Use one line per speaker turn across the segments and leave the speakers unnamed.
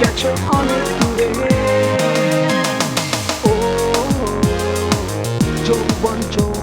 got your honor today. Oh, Joe, one Joe.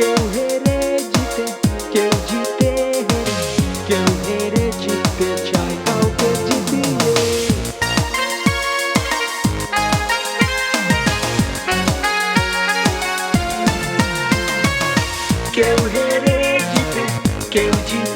কেউ হেরে জিতে, কেউ জিতে হেরে, কেউ হেরে জিততে চায়, কাউকে জিতিয়ে। কেউ হেরে জিতে, কেউ জিতে